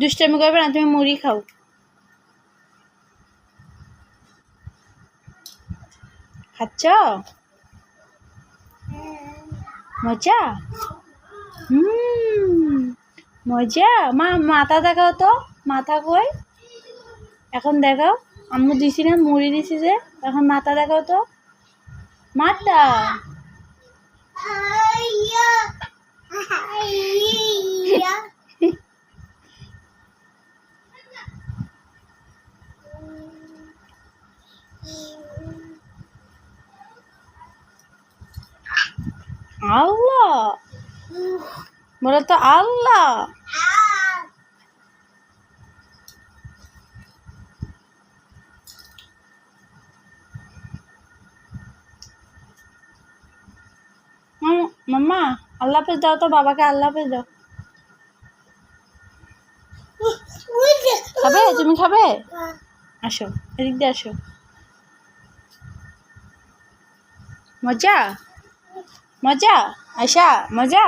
দুষ্টামি করবে না, তুমি মুড়ি খাও। খাচ্ছ? মজা? হুম, মজা। মা, মাথা দেখাও তো, মাথা কই? এখন দেখাও। আম্মু দিছি না, মুড়ি দিছি যে, এখন মাথা দেখাও তো। মাথা। আল্লাহ। বলো তো আল্লাহ। মাম্মা, আল্লাহ হাফেজ দাও তো, বাবাকে আল্লাহ হাফেজ দাও খাবে? তুমি খাবে? আসো, এদিক দিয়ে আসো। মজা মজা আয়সা মজা